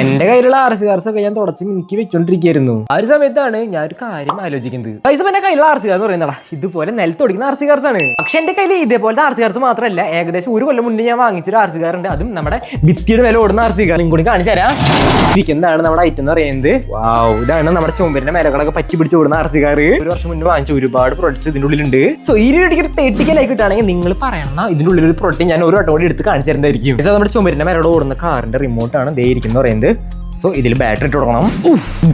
എന്റെ കയ്യിലുള്ള R C cars ഒക്കെ ഞാൻ തുടച്ച് മിനിക്ക് വെച്ചോണ്ടിരിക്കുന്നു ആ ഒരു സമയത്താണ് ഞാൻ ഒരു കാര്യം ആലോചിക്കുന്നത്. പൈസ എന്റെ കയ്യിലുള്ള ആർ സി കാർ എന്ന് പറയുന്നതാ. ഇതുപോലെ നിലത്തൊടിക്കുന്ന ആർ സി കാർസ് ആണ്. പക്ഷെ എന്റെ കയ്യിൽ ഇതേപോലത്തെ ആർ സി കാർസ് മാത്രമല്ല ഏകദേശം ഒരു കൊല്ലം മുന്നേ ഞാൻ വാങ്ങിച്ചൊരു ആർ സി കാർ ഉണ്ട്. അതും നമ്മുടെ ഭിത്തിയുടെ മേലെ ഓടുന്ന ആർ സി കാർ കൂടി കാണിച്ചു തരാം. ഇരിക്കുന്നതാണ് നമ്മുടെ ഐറ്റം എന്ന് പറയുന്നത്? വാവ് ഇതാണ് നമ്മുടെ ചുമരിന്റെ മേലകളൊക്കെ പറ്റി പിടിച്ച് ഓടുന്ന ആർ സി കാർ ഒരു വർഷം മുന്നേ വാങ്ങിച്ച ഒരുപാട് പ്രൊഡക്ട്സ് ഇതിന്റെ ഉള്ളിലുണ്ട്. സോ ഈ ഒരു തേർട്ടി കെ ലൈക്ക് കിട്ടുകയാണെങ്കിൽ നിങ്ങൾ പറയണം ഇതിന്റെ ഉള്ളിൽ ഒരു പ്രൊഡക്റ്റ് ഞാൻ ഒരു വട്ടം കൂടി എടുത്ത് കാണിച്ചു തരുന്നതായിരിക്കും. നമ്മുടെ ചുമരിന്റെ മേലോട് ഓടുന്ന കാറിന്റെ റിമോട്ട് ആണ്. ദേ ഇരിക്കുന്നത് പറയുന്നത്. സോ ഇതിൽ ബാറ്ററി ഇട്ട് കൊടുക്കണം.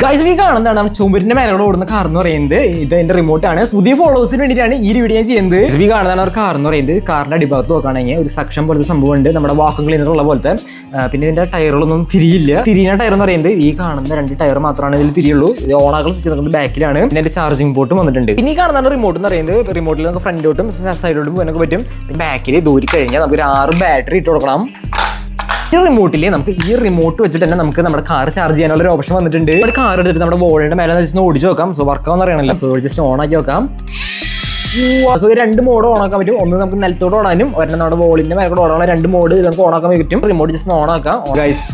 ഗൈസ് ഈ കാണുന്നതാണ് നമ്മുടെ ചുമരിന്റെ മേലോട് ഓടുന്ന കാർ എന്ന് പറയുന്നത്. ഇത് എന്റെ റിമോട്ട് ആണ്. പുതിയ ഫോളോവേഴ്സിന് വേണ്ടിയിട്ടാണ് ഈ വീഡിയോ ചെയ്യുന്നത്. ഈ കാണുന്നതാണ് ഒരു കാർ എന്ന് പറയുന്നത്. കാറിന്റെ അടിഭാഗത്ത് നോക്കുകയാണെങ്കിൽ ഒരു സക്ഷം പോലത്തെ സംഭവം ഉണ്ട് നമ്മുടെ വാക്കും ക്ലീനർ ഉള്ള പോലത്തെ. പിന്നെ ഇതിന്റെ ടയറുകളൊന്നും തിരിയില്ല. തിരിയുന്ന ടയർ എന്ന് പറയുന്നത് ഈ കാണുന്ന രണ്ട് ടയർ മാത്രമാണ് ഇതിൽ തിരിയുള്ളൂ. ഇത് ഓണാക്കൾ സ്വിച്ച് ബാക്കിലാണ്. പിന്നെ എന്റെ ചാർജിംഗ് പോർട്ടും വന്നിട്ടുണ്ട്. പിന്നെ ഈ കാണുന്നതാണ് റിമോട്ട് എന്ന് പറയുന്നത്. റിമോട്ടിൽ നമുക്ക് ഫ്രണ്ടിലോട്ടും സൈഡിലോട്ടും പോകാനൊക്കെ പറ്റും. ബാക്കിൽ ദൂരി കഴിഞ്ഞാൽ നമുക്ക് ഒരു ആറ് ബാറ്ററി ഇട്ട് കൊടുക്കണം. ഈ റിമോട്ടിൽ നമുക്ക് ഈ റിമോട്ട് വെച്ചിട്ട് തന്നെ നമുക്ക് നമ്മുടെ കാർ ചാർജ് ചെയ്യാനുള്ള ഒരു ഓപ്ഷൻ വന്നിട്ടുണ്ട്. ഒരു കാർ എടുത്തിട്ട് നമ്മുടെ ബോളിന്റെ മേലെ ജസ്റ്റ് ഓടിച്ച് നോക്കാം. സോ വർക്ക് ആവുന്ന അറിയണല്ലോ. സോ ജസ്റ്റ് ഓൺ ആക്കി നോക്കാം. സോ രണ്ട് മോഡ് ഓൺ ആക്കാൻ പറ്റും. ഒന്ന് നമുക്ക് നിലത്തോട് ഓടാനും ഒരെണ്ണം നമ്മുടെ ബോളിന്റെ മേലെ കൂടെ ഓടാനുള്ള രണ്ട് മോഡ് നമുക്ക് ഓൺ ആക്കാൻ പറ്റും. റിമോട്ട് ജസ്റ്റ് ഓൺ ആക്കാം. ഗൈസ്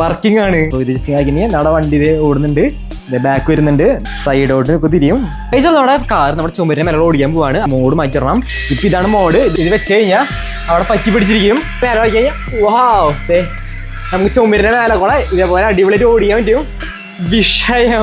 വർക്കിംഗ് ആണ്. സോ ഇത് ജസ്റ്റ് ആക്കി നമ്മുടെ വണ്ടി ഓടുന്നുണ്ട്. ബാക്ക് വരുന്നുണ്ട്. സൈഡോട്ട് നമുക്ക് തിരിയും. നമ്മുടെ കാർ നമ്മുടെ ചുമരിന്റെ മേലെ ഓടിക്കാൻ പോവാണ്. മോഡ് മാറ്റിടണം ഇപ്പൊ ഇതാണ് മോഡ് ഇത് വെച്ച് കഴിഞ്ഞാൽ അവിടെ പറ്റി പിടിച്ചിരിക്കും. നേരെ നമുക്ക് ചുമരുന്ന മേലെ കൂടെ ഇതേപോലെ അടിപൊളിയായിട്ട് ഓടിക്കാൻ പറ്റും. വിഷയം.